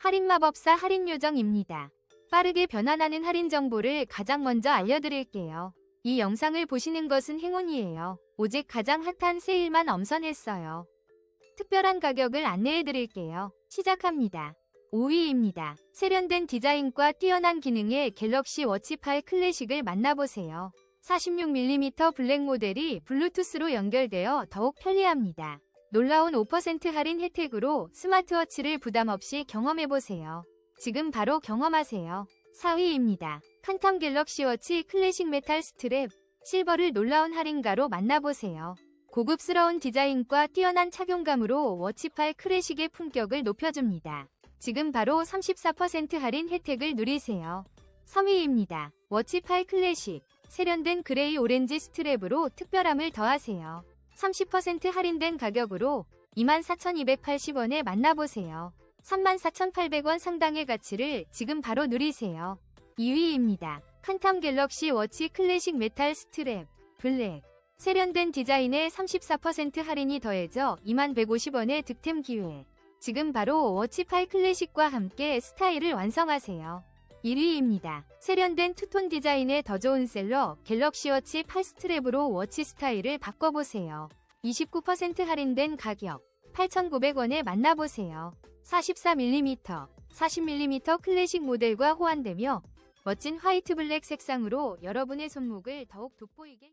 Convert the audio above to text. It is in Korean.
할인 마법사 할인 요정입니다. 빠르게 변환하는 할인 정보를 가장 먼저 알려드릴게요. 이 영상을 보시는 것은 행운이에요. 오직 가장 핫한 세일만 엄선했어요. 특별한 가격을 안내해드릴게요. 시작합니다. 5위입니다. 세련된 디자인과 뛰어난 기능의 갤럭시 워치 8 클래식을 만나보세요. 46mm 블랙 모델이 블루투스로 연결되어 더욱 편리합니다. 놀라운 5% 할인 혜택으로 스마트워치를 부담 없이 경험해보세요. 지금 바로 경험하세요. 4위입니다. 칸텀 갤럭시 워치 클래식 메탈 스트랩 실버를 놀라운 할인가로 만나보세요. 고급스러운 디자인과 뛰어난 착용감으로 워치8 클래식의 품격을 높여줍니다. 지금 바로 34% 할인 혜택을 누리세요. 3위입니다. 워치8 클래식 세련된 그레이 오렌지 스트랩으로 특별함을 더하세요. 30% 할인된 가격으로 24,280원에 만나보세요. 34,800원 상당의 가치를 지금 바로 누리세요. 2위입니다. 칸탐 갤럭시 워치 클래식 메탈 스트랩 블랙 세련된 디자인에 34% 할인이 더해져 2150원의 득템 기회. 지금 바로 워치8 클래식과 함께 스타일을 완성하세요. 1위입니다. 세련된 투톤 디자인의 더 좋은 셀러 갤럭시 워치 8 스트랩으로 워치 스타일을 바꿔보세요. 29% 할인된 가격 8,900원에 만나보세요. 44mm, 40mm 클래식 모델과 호환되며 멋진 화이트 블랙 색상으로 여러분의 손목을 더욱 돋보이게